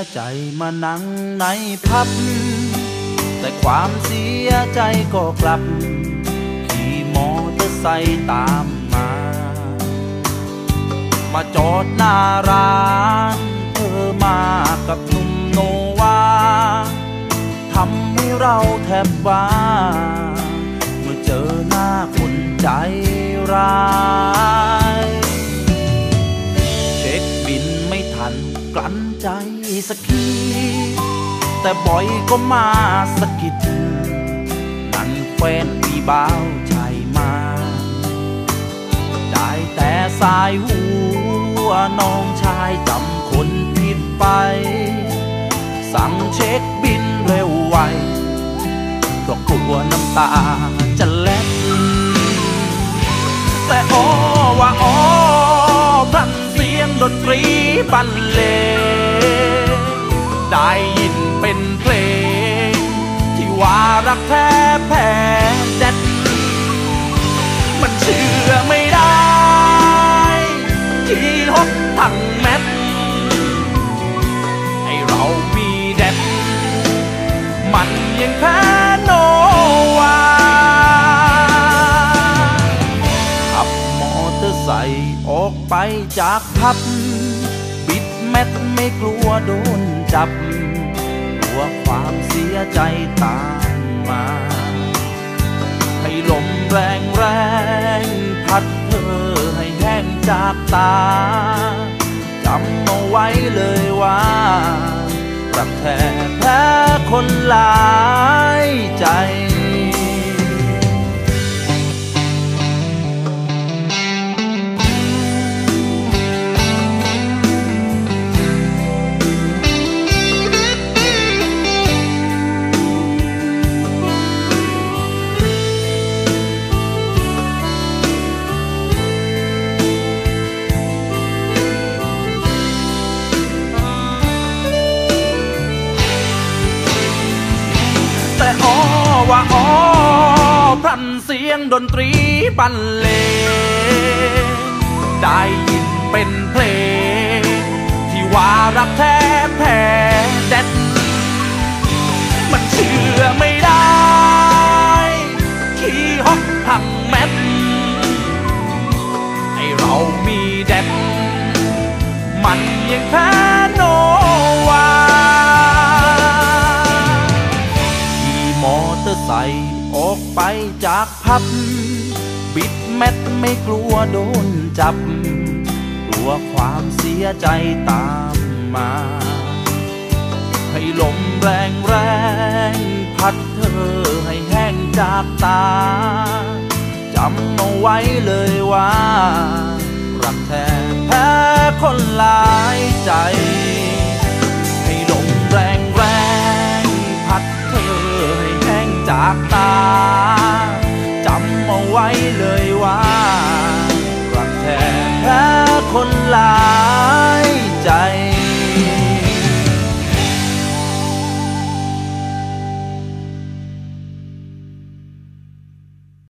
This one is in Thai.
ยใจมานั่งในพับ แต่ความเสียใจก็กลับ ขี่มอเตอร์ไซค์ตามมา มาจอดหน้าร้านเธอมากับหนุ่มโนวาทำให้เราแทบว่า เมื่อเจอหน้าคนใจร้าย แต่บ่อยก็มาสะกิดนั่นแฟนพี่บ่าวชายมา ได้แต่สายหัวน้องชายจำคนผิดไป สั่งเช็คบินเร็วไวเพราะกลัวน้ำตาจะเล็ดแต่อ้อว่าอ้อพรันเสียงดนตรีบรรเลง ไปจากพับ บิดแมทไม่กลัวโดนจับ กลัวความเสียใจตามมา ให้ลมแรงแรงพัดเธอให้แห้งจากตา จำเอาไว้เลยว่ารักแท้แพ้คนลา พรันเสียงดนตรีบรรเลงได้ยินเป็นเพลง ที่ว่ารักแท้แพ้แดดมันเชื่อไม่ได้ที่ฮอกทั้งแมทให้เรามีแดดมันยังแพ้โนวาขี่มอเตอร์ไซค์ ออกไปจากพับ บิดแมทไม่กลัวโดนจับ กลัวความเสียใจตามมา ให้ลมแรงแรงพัดเธอให้แห้งจากตา จำเอาไว้เลยว่า รักแท้แพ้คนหลายใจ วากลับแทนแพ้คนหลาย